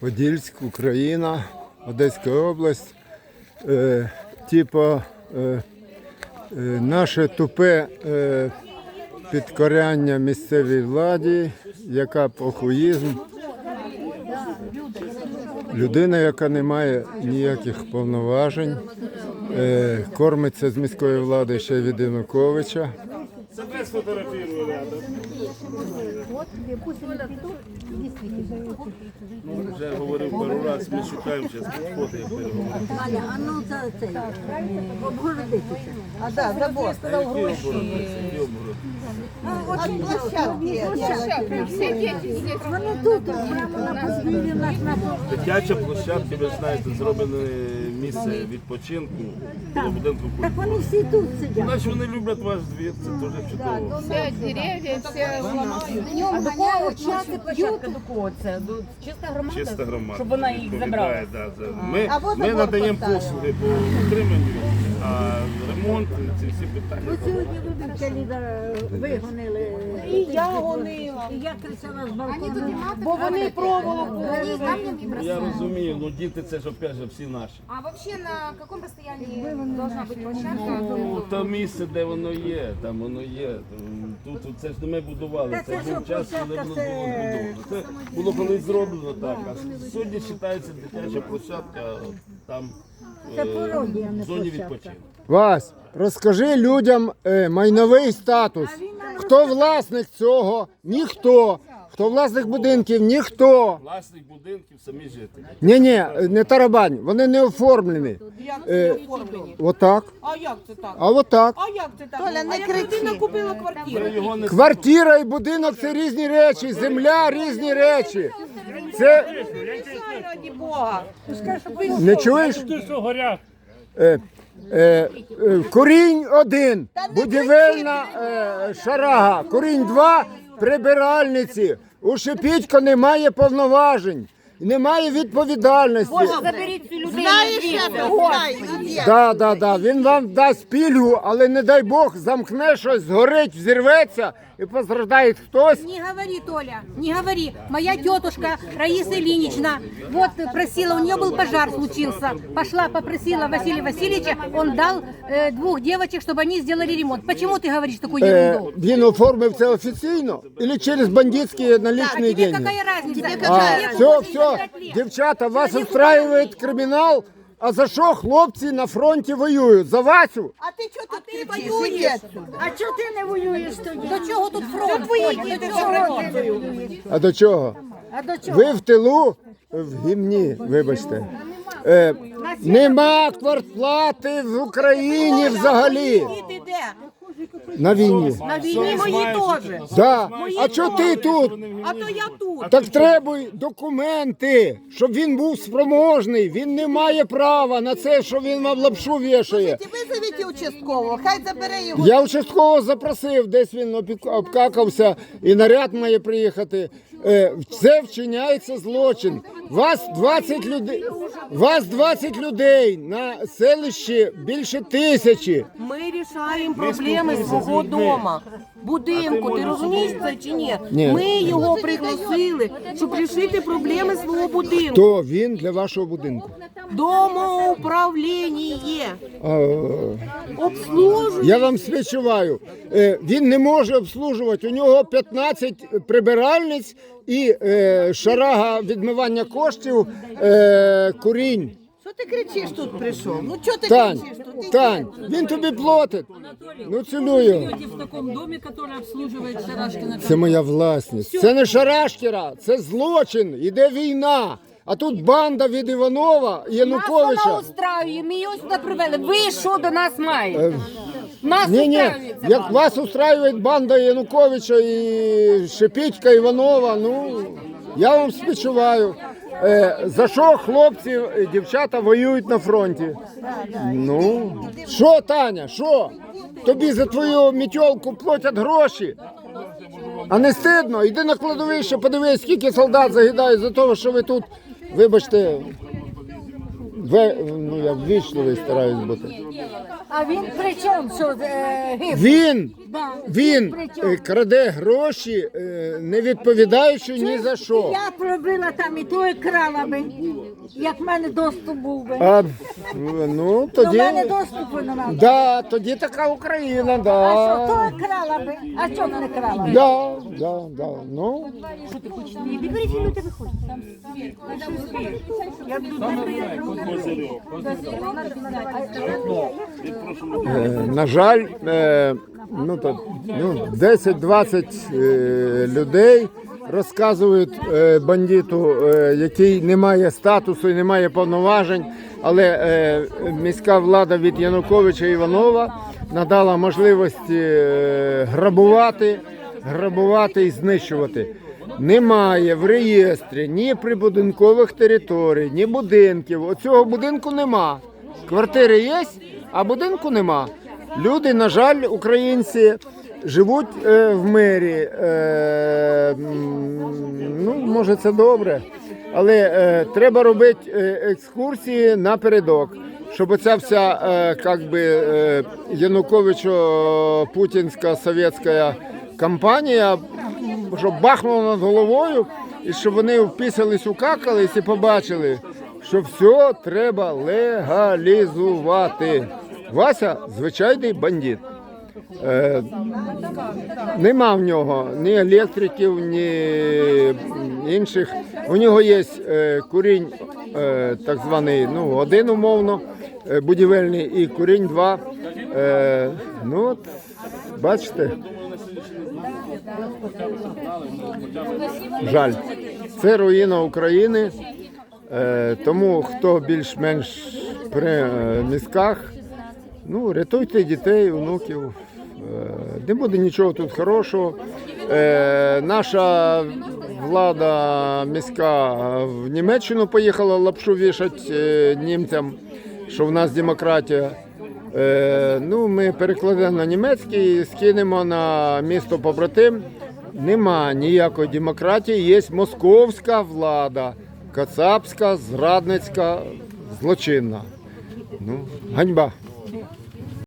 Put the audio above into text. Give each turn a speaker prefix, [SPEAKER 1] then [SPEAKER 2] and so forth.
[SPEAKER 1] Подільськ, Україна, Одеська область. Е, типу, е, е, наше тупе е, підкоряння місцевій владі, яка похуїзм. Людина, яка не має ніяких повноважень, е, кормиться з міської влади ще від Януковича.
[SPEAKER 2] Себе сфотографірую рядом. Ну, вже говорив пару раз, ми шукаємо зараз підходи, як переговоримо.
[SPEAKER 3] Аля, а ну за цей, обгородитися.
[SPEAKER 4] А да, забор.
[SPEAKER 2] Які обороти? Які обороти?
[SPEAKER 4] От площадки.
[SPEAKER 3] Вони тут, прямо на подвір'ї нас на
[SPEAKER 2] Дитяча площадка, ви ж знаєте, зроблене місце відпочинку біля будинку
[SPEAKER 3] Так
[SPEAKER 2] культури.
[SPEAKER 3] вони всі тут сидять.
[SPEAKER 2] Значить, вони люблять ваш двір, це дуже чудово.
[SPEAKER 5] Все деревья, все ломают.
[SPEAKER 6] А до кого до кого це? До чиста громада?
[SPEAKER 2] Чиста громада.
[SPEAKER 6] Щоб вона їх
[SPEAKER 2] відповідає,
[SPEAKER 6] забрала.
[SPEAKER 2] да, за- Ми,
[SPEAKER 4] А
[SPEAKER 2] надаємо послуги по утриманню, а ремонт, ці всі питання.
[SPEAKER 3] Ну сьогодні вибачте, Ліда вигонили.
[SPEAKER 4] І я гонила.
[SPEAKER 3] І я кричала з балкону.
[SPEAKER 6] Бо вони проволоку.
[SPEAKER 2] Я розумію, ну діти це ж опять же всі наші.
[SPEAKER 5] А вообще на каком расстоянии должна быть площадка?
[SPEAKER 2] Ну, то місце, де воно є, там воно є. Тут, це ж не ми будували,
[SPEAKER 3] Та
[SPEAKER 2] це
[SPEAKER 3] це
[SPEAKER 2] був час, коли
[SPEAKER 3] площадка,
[SPEAKER 2] воно
[SPEAKER 3] це-
[SPEAKER 2] було збудовано. Це було колись зроблено так, а сьогодні вважається дитяча площадка там
[SPEAKER 3] Це
[SPEAKER 2] в зоні відпочинку.
[SPEAKER 1] Вась, розкажи людям е, майновий статус. Хто власник цього? Ніхто. Хто власник будинків? Ніхто.
[SPEAKER 2] Власник будинків, самі жителі.
[SPEAKER 1] Ні, ні, не тарабань, вони не оформлені.
[SPEAKER 4] Як
[SPEAKER 1] Е,
[SPEAKER 4] оформлені?
[SPEAKER 1] Отак.
[SPEAKER 4] А як це так?
[SPEAKER 1] А отак.
[SPEAKER 4] А як це так?
[SPEAKER 7] Толя, не
[SPEAKER 4] а як
[SPEAKER 7] кричи.
[SPEAKER 4] людина купила квартиру?
[SPEAKER 2] його не
[SPEAKER 1] Квартира і будинок це різні речі, земля різні речі. Це
[SPEAKER 4] раді Бога.
[SPEAKER 1] не чуєш? Е, е, е, корінь один, будівельна е, шарага. Корінь два прибиральниці. У Шепітько немає повноважень, немає відповідальності.
[SPEAKER 6] Заберіть цю людину.
[SPEAKER 7] Знаєш,
[SPEAKER 6] звідси.
[SPEAKER 7] я знаю, є.
[SPEAKER 1] Да, да, да. Він вам дасть пільгу, але не дай Бог замкне щось, згорить, взірветься і постраждає хтось.
[SPEAKER 8] Не говори, Толя, не говори. Моя тетушка Раиса Ильинична вот просила, у нее был пожар случился. Пошла, попросила Василия Васильевича, он дал э, двух девочек, чтобы они сделали ремонт. Почему ты говоришь такую
[SPEAKER 1] Е,
[SPEAKER 8] ерунду?
[SPEAKER 1] він оформив це офіційно или через бандитські налічні
[SPEAKER 8] Тебе
[SPEAKER 1] деньги?
[SPEAKER 8] какая разница?
[SPEAKER 1] А,
[SPEAKER 8] Человеку
[SPEAKER 1] все,
[SPEAKER 8] 85
[SPEAKER 1] все, дівчата, вас устраиває кримінал. А за що хлопці на фронті воюють? За Васю?
[SPEAKER 7] А ти чого тут кричиш?
[SPEAKER 3] А чого ти не воюєш тоді?
[SPEAKER 8] До чого тут фронт? До чого?
[SPEAKER 1] А до чого?
[SPEAKER 3] А до чого?
[SPEAKER 1] Ви в тилу в гімні, вибачте. Е, нема квартплати в Україні взагалі.
[SPEAKER 4] Діти де?
[SPEAKER 1] На війні.
[SPEAKER 4] На війні мої теж.
[SPEAKER 1] Да. А чого ти тут?
[SPEAKER 4] А то я тут.
[SPEAKER 1] Так треба документи, щоб він був спроможний. Він не має права на це, що він вам лапшу вішає.
[SPEAKER 7] Визовіть участкового, хай забере його.
[SPEAKER 1] Я участково запросив, десь він опік- обкакався, і наряд має приїхати. Е, Це вчиняється злочин. Вас 20 людей, вас 20 людей на селищі більше тисячі.
[SPEAKER 4] Ми рішаємо проблеми свого дома. Будинку, ти розумієш це чи ні?
[SPEAKER 1] Ні.
[SPEAKER 4] Ми його пригласили, щоб рішити проблеми свого будинку.
[SPEAKER 1] То він для вашого будинку.
[SPEAKER 4] Домоуправління.
[SPEAKER 1] А,
[SPEAKER 4] Обслужує.
[SPEAKER 1] Я вам співчуваю. Е, Він не може обслужувати. У нього 15 прибиральниць і е, шарага відмивання коштів е, курінь.
[SPEAKER 7] Що ти кричиш тут прийшов? Ну чого ти
[SPEAKER 1] Тань,
[SPEAKER 7] кричиш тут?
[SPEAKER 1] Тань, він тобі платить. Ну цілую.
[SPEAKER 9] в таком доме, который обслуживает Шарашкина.
[SPEAKER 1] Це моя власність. Це не шарашкіра, це злочин. Іде війна. А тут банда від Іванова і
[SPEAKER 6] Нас вона
[SPEAKER 1] Януковича.
[SPEAKER 6] устраює, ми її сюди привели. Ви що до нас маєте? Нас
[SPEAKER 1] Ні, ні, як
[SPEAKER 6] вам.
[SPEAKER 1] вас устраює банда Януковича і Шепітька Іванова, ну я вам співчуваю. Е, за що хлопці, е, дівчата воюють на фронті? Ну, що, Таня, що? Тобі за твою мітьолку платять гроші. А не стидно? Іди на кладовище, подивись, скільки солдат загидають за того, що ви тут, вибачте, ви, ну я ввічливий стараюсь бути.
[SPEAKER 3] А він при чому, що е.
[SPEAKER 1] Він Він е, краде гроші, е, не відповідаючи ні за що.
[SPEAKER 3] Я пробила там і то і крала би, як в мене доступ був би.
[SPEAKER 1] А, ну,
[SPEAKER 3] До
[SPEAKER 1] тоді,
[SPEAKER 3] мене доступу не надо.
[SPEAKER 1] да, тоді така Україна,
[SPEAKER 3] А що,
[SPEAKER 1] да.
[SPEAKER 3] то і крала би, а що не крала?
[SPEAKER 1] Да, да, да. Ну, Е, на жаль, е, ну, то, ну, 10-20 е, людей розказують е, бандиту, е, який не має статусу і не має повноважень, але е, міська влада від Януковича Іванова надала можливості е, грабувати, грабувати і знищувати. Немає в реєстрі ні прибудинкових територій, ні будинків. Оцього будинку нема. Квартири є, а будинку нема. Люди, на жаль, українці живуть е, в мирі. Е, ну, може, це добре. Але е, треба робити е, екскурсії напередок, щоб оця вся е, как би, е, Януковичо-путінська совєтська кампанія, щоб бахнула над головою, і щоб вони вписались, укакались і побачили, що все треба легалізувати. Вася звичайний бандит. Е, нема в нього ні електриків, ні інших. У нього є е, курінь, е, так званий, ну, один умовно, е, будівельний, і курінь два. Е, ну, от, бачите. Жаль. Це руїна України. Тому хто більш-менш при мізках, ну, рятуйте дітей, онуків. Е, не буде нічого тут хорошого. Е, наша влада міська в Німеччину поїхала лапшу вішати е, німцям, що в нас демократія. Ну, ми перекладемо на німецький скинемо на місто побратим. Нема ніякої демократії, є московська влада, кацапська, зрадницька, злочинна. Ну, ганьба. Mm-hmm.